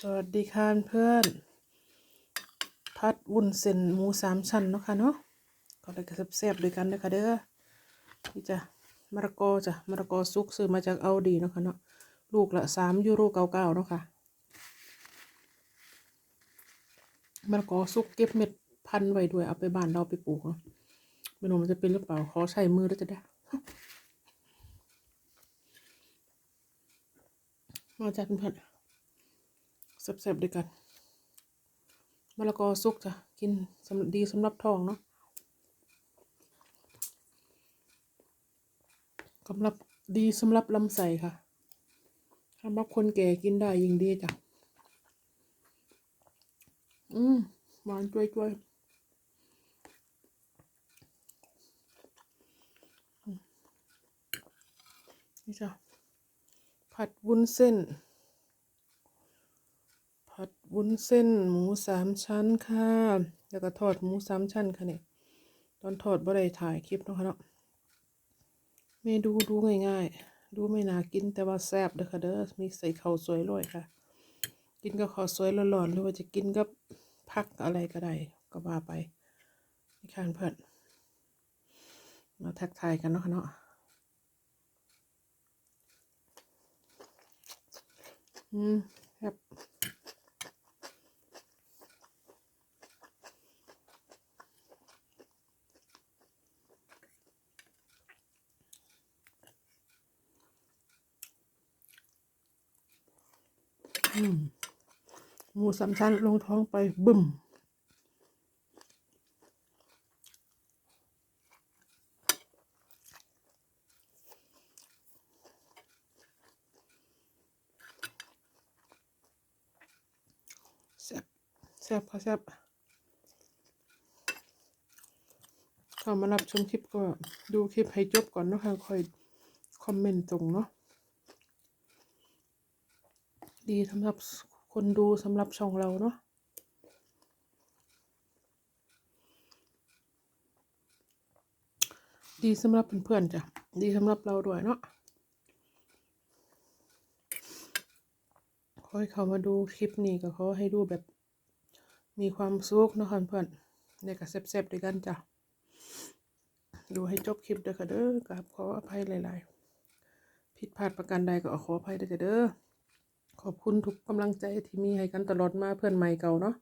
สวัสดีค่ะเพื่อน พัดวุ้นเส้นหมูสามชั้นเนาะค่ะเนาะก็ได้กระแซ่บๆด้วยกันเด้อค่ะเด้อนี่จ้ะมะละกอจ้ะมะละกอสุกซื้อมาจากเอาดีเนาะค่ะเนาะลูกละสามยูโรเก้าเก้าเนาะค่ะมะละกอสุกเก็บเม็ดพันไว้ด้วยเอาไปบ้านเราไปปลูกเนาะไม่รู้มันจะเป็นหรือเปล่าขอใช้มือแล้วจะได้มาจากเพื่อน แซ่บๆด้วยกันมะละกอสุกจ้ะกินสำดีสำหรับท้องเนาะสำหรับดีสำหรับลำไส้ค่ะสำหรับคนแก่กินได้ยิ่งดีจ้ะอืมหวานจ้วยๆอืมนี่จ้ะผัดวุ้นเส้น วุ้นเส้นหมูสามชั้นค่ะ แล้วก็ทอดหมูสามชั้นค่ะเนี่ยตอนทอดบ่ได้ถ่ายคลิปเนาะคะเนาะเมนูดูง่ายๆ ดูไม่น่ากินแต่ว่าแซ่บเด้อค่ะเด้อมีใส่ข้าวสวยด้วยค่ะ กินกับข้าวสวยร้อนๆหรือว่าจะกินกับผักอะไรก็ได้ก็ว่าไปนี่ค่ะเพื่อนมาทักทายกันเนาะค่ะเนาะอืมครับ หมูสามชั้นลงท้องไปบึ้มแซ่บแซ่บค่ะแซ่บเข้ามารับชมคลิปก็ดูคลิปให้จบก่อนนะคะค่อยคอมเมนต์ตรงเนาะ ดีสำหรับคนดูสำหรับช่องเราเนาะดีสำหรับเพื่อนๆจ้ะดีสำหรับเราด้วยเนาะขอให้เขามาดูคลิปนี้ก็ขอให้ดูแบบมีความสุขนะคะเพื่อนในกับแซ่บๆด้วยกันจ้ะ ดูให้จบคลิปเด้วยค่ะเด้อกราบขออภัยหลายๆ ผิดพลาดประการใดก็ขออภัยเด้วยจ้ะเด้อ ขอบคุณทุกกำลังใจที่มีให้กันตลอดมาเพื่อนใหม่เก่าเนาะ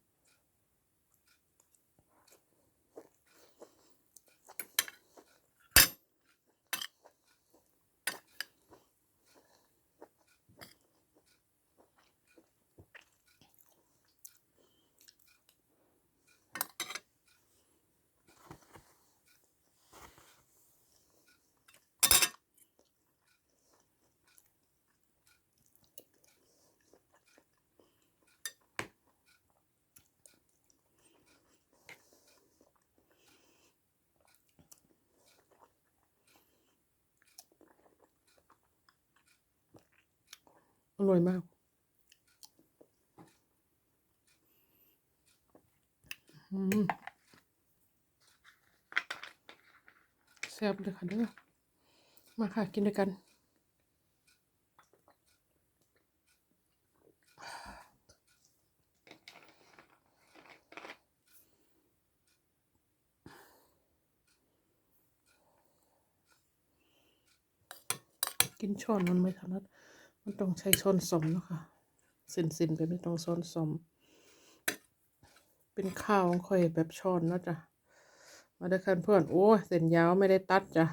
ร่อยมาก แซ่บเลยค่ะเด้อมาค่ะ กินด้วยกันกินช้อนมันไม่ถนัด มันต้องใช้ช้อนสมนะค่ะสินสินๆแบบนี้ต้องช้อนสม เป็นข้าวค่อยแบบช้อนนะจ้ะมาด้วยกันเพื่อน โอ้เส้นยาวไม่ได้ตัดจ้ะ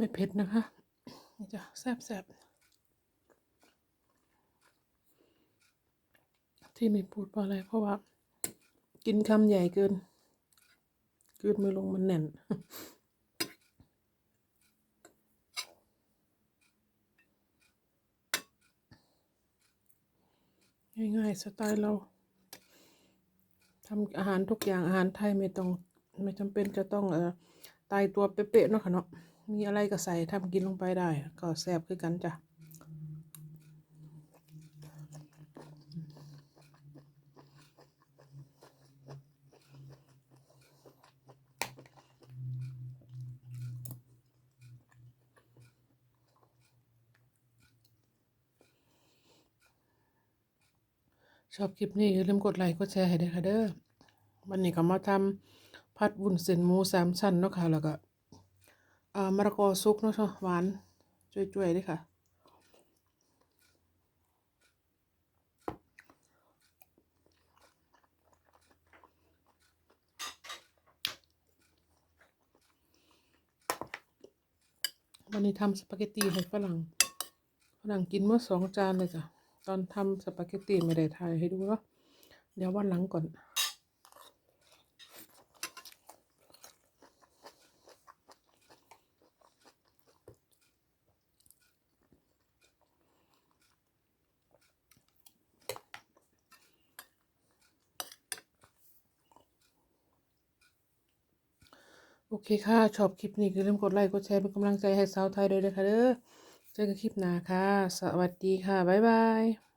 ไม่เผ็ดนะคะจะแซ่บๆ ที่ไม่พูดเพราะอะไร เพราะว่า กินคำใหญ่เกินเกินไม่ลงมันแน่นง่ายๆสไตล์เราทำอาหารทุกอย่างอาหารไทยไม่ต้อง ไม่จำเป็นจะต้องเอ่อตายตัวเป๊ะๆนาะค่ะเนาะ มีอะไรก็ใส่ทำกินลงไปได้ ก็แซ่บคือกันจ้ะชอบคลิปนี้อย่าลืมกดไลค์กดแชร์ให้ด้วยค่ะเด้อวันนี้ก็มาทำผัดวุ้นเส้นหมูสามชั้นเนาะค่ะแล้วก็ มะละกอสุกเนาะค่ะหวานจุ้ยๆเลยค่ะ วันนี้ทำสปาเกตตีให้ฝรั่งฝรั่งกินเมื่อสองจานเลยจ้ะ ตอนทำสปาเกตตีไม่ได้ถ่ายให้ดูเนาะเดี๋ยววันหลังก่อน โอเคค่ะ ชอบคลิปนี้ก็อย่าลืมกดไลค์ กดแชร์เป็นกำลังใจให้สาวไทยด้วยนะคะเด้อ เจอกันคลิปหน้าค่ะ สวัสดีค่ะ บ๊ายบาย